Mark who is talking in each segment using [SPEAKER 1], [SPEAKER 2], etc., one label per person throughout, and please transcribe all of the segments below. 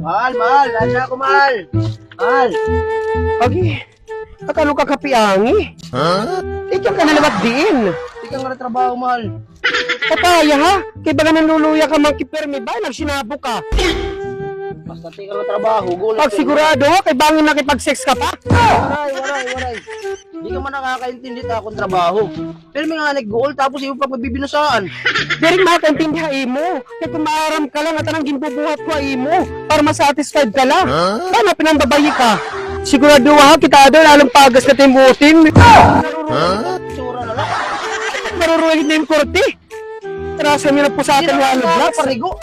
[SPEAKER 1] Mahal, mahal. Nasa ako, mahal. Mahal.
[SPEAKER 2] Agi, akalo ka kapiangi? Ikaw ka nalawat din.
[SPEAKER 1] Ka nga na trabaho, mahal.
[SPEAKER 2] Pataya ha? Kay baga nanluluya ka man kipermi ba? Nagsinabo ka.
[SPEAKER 1] Basta di ka na trabaho. Gulat
[SPEAKER 2] Pag sigurado ha, kay bangin nakipag-sex ka pa?
[SPEAKER 1] Waray, waray, waray. Hindi ka man nakakaintindi ta akong trabaho. Pero may nga nag-goal tapos iyo pa pagbibinasaan.
[SPEAKER 2] Diri makaintindihan imo. Kaya kung maaram ka lang at anong ginbubuhat ko imo para masatisfied ka lang. Paano pinambabayi ka? Sigurado ha, kita doon lalong pagas na timutin.
[SPEAKER 1] Sura na lang.
[SPEAKER 2] Maruruhin na yung korte. Tarasan niyo na po sa atin yung ano
[SPEAKER 1] parigo.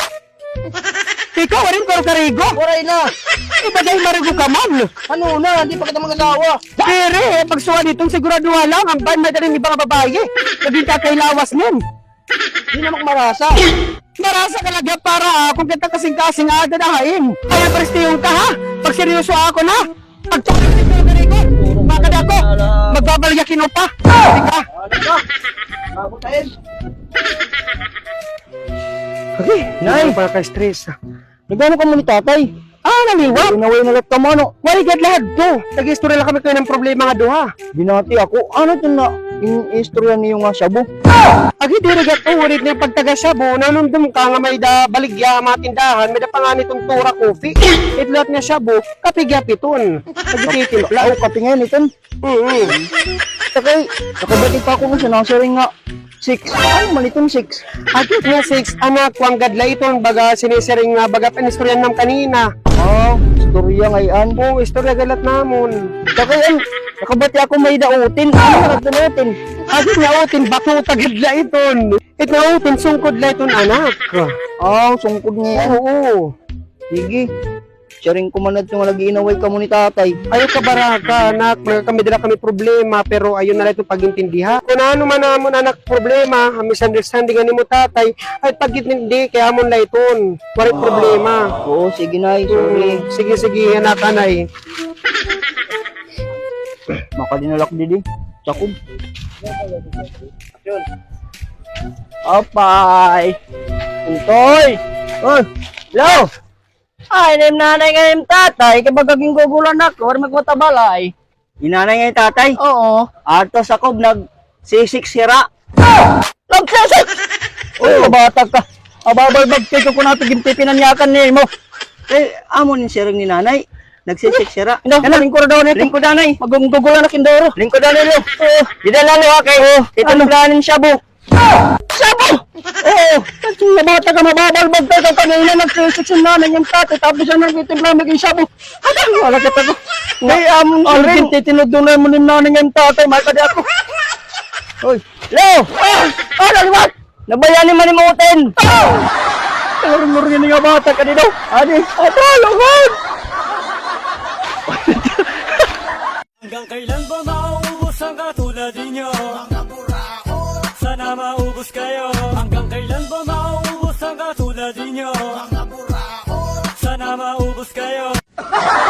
[SPEAKER 2] Ikaw rin, pero karigo.
[SPEAKER 1] Waray na.
[SPEAKER 2] Iba dahil marigo ka man.
[SPEAKER 1] Ano na, hindi pa kita mag-asawa.
[SPEAKER 2] Pero eh, pag suwa ditong sigurado lang, ang ban na rin ibang babae. Naging kakailawas nun.
[SPEAKER 1] Hindi naman marasa.
[SPEAKER 2] Marasa ka lagyan para ah, kung kita kasing-kasing ada na hain. Kaya prestiyong ka ha. Pag seryoso ako na. Pag tukay ka pero karigo. Bakit ako? Magbabalyakin mo pa. Hindi ka.
[SPEAKER 1] Ka?
[SPEAKER 2] Okay, nay. Para ka stress.
[SPEAKER 1] Nagano ka mo ni tatay?
[SPEAKER 2] Ah, naliwat.
[SPEAKER 1] Inaway na lang ka mo, no?
[SPEAKER 2] Why God lahat to? Nag-istorya lang kami kayo ng problema nga duha.
[SPEAKER 1] Binati ako. Ano to na? Yung istorya niyo nga shabu.
[SPEAKER 2] Agi diri gat ulit na pagtaga siya bo nanundum ka nga may da baligya mga tindahan may da pangani tong tura coffee. Itlat nga siya bo kapigya piton. Nagtitimpla.
[SPEAKER 1] Lao ka tingin iton.
[SPEAKER 2] Mm.
[SPEAKER 1] Sakay, nakabati pa ako nga nursery nga. Six. Ano man itong six?
[SPEAKER 2] Agi nga six anak kwang gadla iton baga sinisering nga baga panistoryan nam kanina.
[SPEAKER 1] Ah, istorya ngayon.
[SPEAKER 2] Oh, istorya galat namon.
[SPEAKER 1] Sakay, an, nakabati ako may dautin. Ano na nagtunutin?
[SPEAKER 2] Agi nga utin bato tagadla iton. It nga utin sungkod la iton anak.
[SPEAKER 1] Ah, sungkod ngayon.
[SPEAKER 2] Oo.
[SPEAKER 1] Sige. Sharing ko man at yung nag-iinaway ka mo ni tatay.
[SPEAKER 2] Ayaw ka baraka, anak. Mga kami dala kami problema, pero ayun na lang itong pagintindihan. Kung ano man namon anak problema, ang misunderstanding ni mo tatay, ay pagintindi, kaya mo na iton. Wala problema.
[SPEAKER 1] Oo, sige na, sorry.
[SPEAKER 2] Mm, Sige, sige, anak, anay.
[SPEAKER 1] Makadinalak didi. Sakob. Apay. Untoy. Oh, hello. Ay, nem nanay nga yung tatay, kapag gaging gugulan ako, or magmatabalay. Inanay nga yung tatay? Oo. Ato sa kob, nag sisik sira. Nagsisik! Uy, kabata ka. Ababalbag kayo ko natin gintipinan niyakan ni mo. Eh, amo ni sirang ni nanay. Nagsisik sira. Ano? Ano? Lingkod daw na. Lingkod daw na. Magunggugulan na kindoro. Lingkod daw na. Oo. Didala na wa kayo. Ito ano? planin shabu. Shabu! Oo. Kasi mabata ka mababalbag ka ka kanina nagsisik sa namin yung tate. Tapos siya nagtitimpla maging shabu. Wala ka tago. May amon sa rin. Titinudunay mo ni nanay yung tatay. Makadi ako. Hoy. Leo! Ah! Ah! Naliwat! Nabayani manimutin! Ah! Nalurumurugin nga bata ka dito. Adi, ato, lungod!
[SPEAKER 3] Hanggang kailan ba mauubos ang katulad ninyo? Mga Sana maubos kayo Hanggang kailan ba mauubos ang katulad ninyo? Mga buraot Sana maubos kayo